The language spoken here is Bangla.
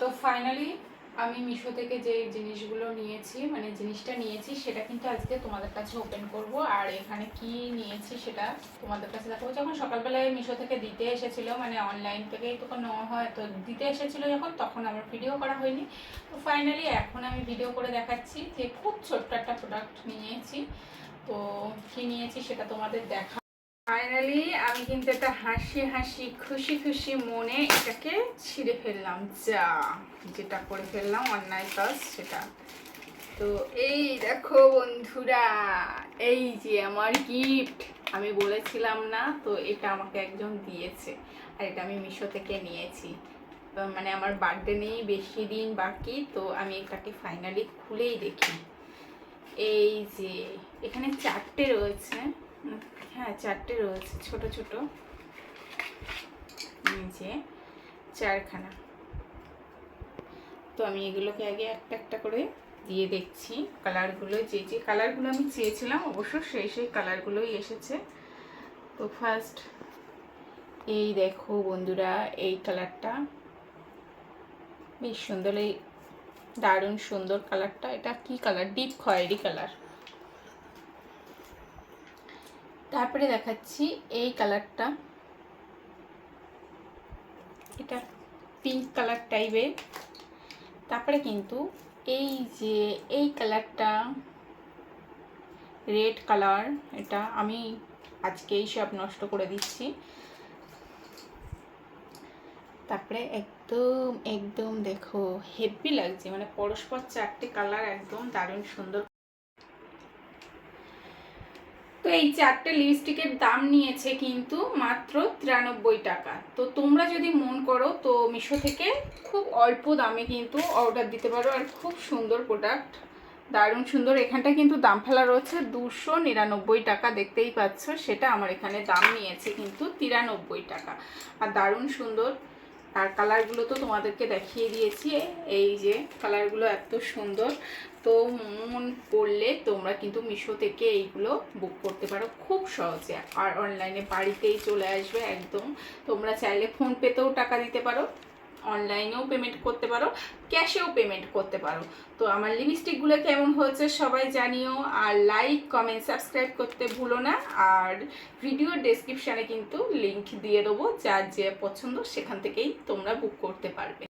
তো ফাইনালি আমি মিশো থেকে যে জিনিসগুলো নিয়েছি মানে জিনিসটা নিয়েছি, সেটা কিন্তু আজকে তোমাদের কাছে ওপেন করব। আর এখানে কি নিয়েছি সেটা তোমাদের কাছে দেখাবো। যখন সকালবেলায় মিশো থেকে দিতে এসেছিল মানে অনলাইন থেকেই তখন নেওয়া হয়, তো দিতে এসেছিল যখন, তখন আমার ভিডিও করা হয়নি। তো ফাইনালি এখন আমি ভিডিও করে দেখাচ্ছি যে খুব ছোট্ট একটা প্রোডাক্ট নিয়েছি। তো কি নিয়েছি সেটা তোমাদের দেখা ফাইনালি আমি কিন্তু একটা হাসি হাসি, খুশি খুশি মনে এটাকে ছিঁড়ে ফেললাম। যা, যেটা করে ফেললাম, অন্যায় কাজ সেটা। তো এই দেখো বন্ধুরা, এই যে আমার গিফট আমি বলেছিলাম না, তো এটা আমাকে একজন দিয়েছে। আর এটা আমি মিশো থেকে নিয়েছি। মানে আমার বার্থডে নেই, বেশি দিন বাকি, তো আমি এটাকে ফাইনালি খুলেই দেখি। এই যে, এখানে চারটে রয়েছে। হ্যাঁ চারটে রয়েছে, ছোট ছোট। যে চারখানা। তো আমি এগুলোকে আগে একটা একটা করে দিয়ে দেখছি। কালারগুলো, যে যে কালারগুলো আমি চেয়েছিলাম, অবশ্য সেই সেই কালারগুলোই এসেছে। তো ফার্স্ট, এই দেখো বন্ধুরা, এই কালারটা। বেশ সুন্দর, এই দারুণ সুন্দর কালারটা। এটা কি কালার? ডিপ খয়েরি কালার। তারপরে দেখাচ্ছি এই কালারটা। এটা পিঙ্ক কালার টাইপের তারপরে কিন্তু এই যে এই কালারটা রেড কালার এটা আমি আজকেই সব নষ্ট করে দিচ্ছি। তারপরে একদম একদম দেখো হেভি লাগছে মানে পরস্পর চারটে কালার একদম দারুণ সুন্দর এই চারটে লিপস্টিকের দাম নিয়েছে কিন্তু মাত্র তিরানব্বই টাকা। তো তোমরা যদি মন করো, তো মিশো থেকে খুব অল্প দামে কিন্তু অর্ডার দিতে পারো আর খুব সুন্দর প্রোডাক্ট দারুণ সুন্দর। এখানটা কিন্তু দাম ফেলা রয়েছে দুশো নিরানব্বই টাকা, দেখতেই পাচ্ছ। সেটা আমার এখানে দাম নিয়েছে কিন্তু তিরানব্বই টাকা। আর দারুণ সুন্দর। আর কালারগুলো তো তোমাদেরকে দেখিয়ে দিয়েছি। এই যে কালারগুলো এত সুন্দর। তো মন করলে তোমরা কিন্তু মিশো থেকে এইগুলো বুক করতে পারো খুব সহজে। আর অনলাইনে বাড়িতেই চলে আসবে একদম। তোমরা চাইলে ফোনপেতেও টাকা দিতে পারো অনলাইনেও পেমেন্ট করতে পারো ক্যাশেও পেমেন্ট করতে পারো। তো আমার লিপস্টিকগুলো কেমন হয়েছে সবাই জানিও, আর লাইক কমেন্ট সাবস্ক্রাইব করতে ভুলো না। আর ভিডিও ডেসক্রিপশানে কিন্তু লিংক দিয়ে দেবো, যার যে পছন্দ সেখান থেকেই তোমরা বুক করতে পারবে।